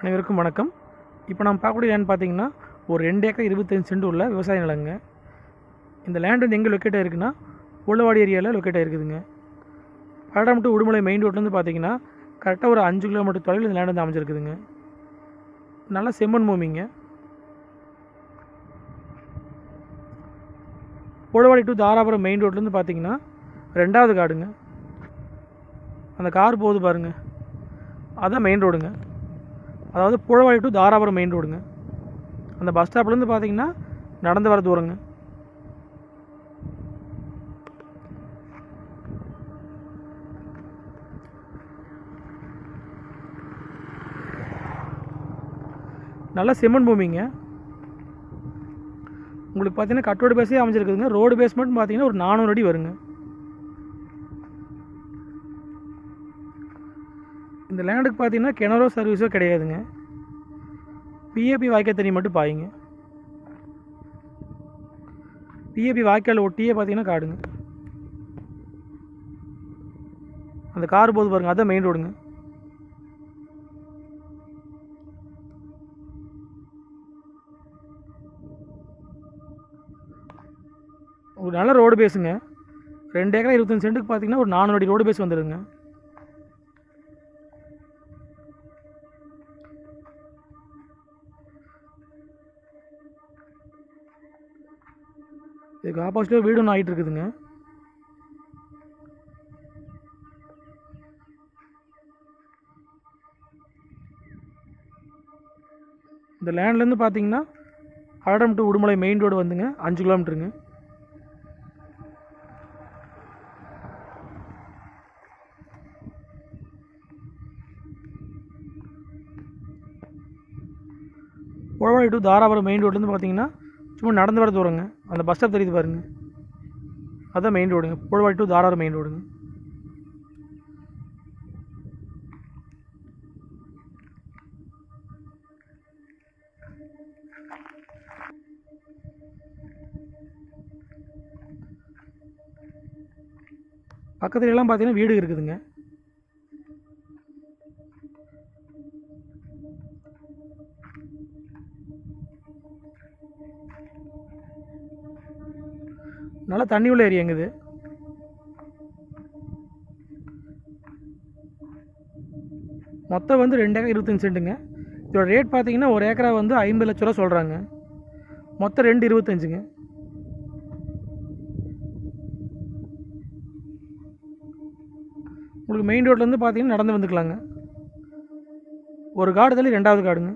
அனைவருக்கும் வணக்கம். இப்போ நம்ம பார்க்கக்கூடிய லேண்ட் பார்த்தீங்கன்னா ஒரு ரெண்டு ஏக்கர் இருபத்தஞ்சு சென்ட் உள்ள விவசாய நிலங்க. இந்த லேண்ட் வந்து எங்கே லொக்கேட் ஆயிருக்குன்னா உள்ளவாடி ஏரியாவில் லொக்கேட் ஆயிருக்குதுங்க. பல்லடம் டு உடுமலை மெயின் ரோட்லேருந்து பார்த்தீங்கன்னா கரெக்டாக ஒரு அஞ்சு கிலோமீட்டர் தொலைவில் இந்த லேண்ட் வந்து அமைஞ்சிருக்குதுங்க. நல்லா செம்மண் மூமிங்க உழவாடி டு தாராபுரம் மெயின் ரோட்லேருந்து பார்த்தீங்கன்னா ரெண்டாவது காடுங்க. அந்த கார் போகுது பாருங்க. அதுதான் மெயின் ரோடுங்க அதாவது புழவாடி டு தாராபுரம் மெயின் ரோடுங்க அந்த பஸ் ஸ்டாப்லேருந்து பார்த்தீங்கன்னா நடந்து வர தூரங்க. நல்ல செம்மண் பூமிங்க. உங்களுக்கு பார்த்தீங்கன்னா கட்டோடு பேஸே அமைஞ்சிருக்குதுங்க. ரோடு பேஸ் மட்டும் பார்த்தீங்கன்னா ஒரு நானூறு அடி வருங்க. இந்த லேண்டுக்கு பார்த்தீங்கன்னா கிணறோ சர்வீஸோ கிடையாதுங்க. பிஏபி வாய்க்கால் தண்ணி மட்டும் பாயுங்க. பிஏபி வாய்க்கால் ஒட்டியே பார்த்தீங்கன்னா காடுங்க. அந்த கார் போது பாருங்கள் அதான் மெயின் ரோடுங்க ஒரு நல்ல ரோடு பேஸுங்க ரெண்டு ஏக்கரா இருபத்தஞ்சு சென்ட்டுக்கு பார்த்தீங்கன்னா ஒரு நானூறு அடி ரோடு பேஸ் வந்துடுங்க இதுக்கு ஆப்போசிட்டில் வீடு ஒன்று ஆகிட்டு இருக்குதுங்க இந்த லேண்ட்லேருந்து பார்த்தீங்கன்னா ஆடம் டு உடுமலை மெயின் ரோடு வந்துங்க. அஞ்சு கிலோமீட்டருங்க. உழவாடி டு தாராபுரம் மெயின் ரோட்லேருந்து பார்த்தீங்கன்னா சும்மா நடந்து வர தூரங்க. அந்த பஸ் ஸ்டாப் தெரியுது பாருங்கள் அதுதான் மெயின் ரோடுங்க புழவாடி டு தாராபுரம் மெயின் ரோடுங்க பக்கத்துலலாம் பார்த்தீங்கன்னா வீடு இருக்குதுங்க. நல்லா தண்ணி உள்ள ஏரியா எங்குது மொத்தம் வந்து ரெண்டு ஏக்கர் இருபத்தஞ்சி சென்ட்டுங்க. இதோட ரேட் பார்த்தீங்கன்னா ஒரு ஏக்கரா வந்து ஐம்பது லட்ச ரூபா சொல்கிறாங்க மொத்தம் ரெண்டு இருபத்தஞ்சுங்க. உங்களுக்கு மெயின் ரோட்லேருந்து பார்த்தீங்கன்னா நடந்து வந்துக்கலாங்க. ஒரு காடு தள்ளி ரெண்டாவது காடுங்க.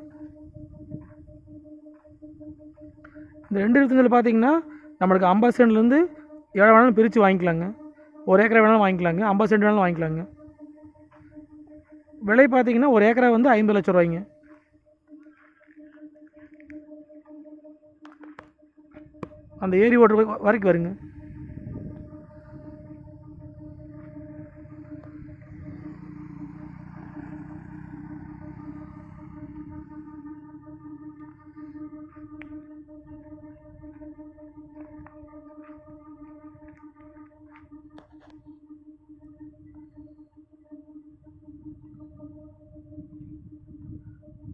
இந்த ரெண்டு இருபத்தஞ்சில் பார்த்தீங்கன்னா நம்மளுக்கு ஐம்பது சென்ட்லேருந்து எவ்வளோ வேணாலும் பிரித்து வாங்கிக்கலாங்க. ஒரு ஏக்கரை வேணாலும் வாங்கிக்கலாங்க. ஐம்பது சென்ட் வேணாலும் வாங்கிக்கலாங்க. விலை பார்த்தீங்கன்னா ஒரு ஏக்கரை வந்து ஐம்பது லட்ச ரூபாய்ங்க. அந்த ஏரி ஓட்டுற வரைக்கும் வருங்க.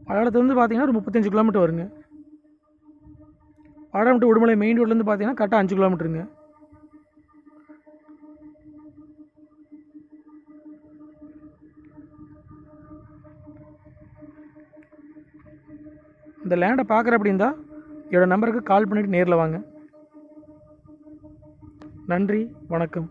பல்லடத்துலேருந்து பார்த்தீங்கன்னா ஒரு முப்பத்தஞ்சு கிலோமீட்டர் வருங்க. பல்லடம் டு உடுமலை மெயின் ரோட்லேருந்து பார்த்தீங்கன்னா கரெக்டாக அஞ்சு கிலோமீட்டருங்க. இந்த லேண்டை பார்க்குற அப்படின்னா என்னோடய நம்பருக்கு கால் பண்ணிவிட்டு நேரில் வாங்க. நன்றி வணக்கம்.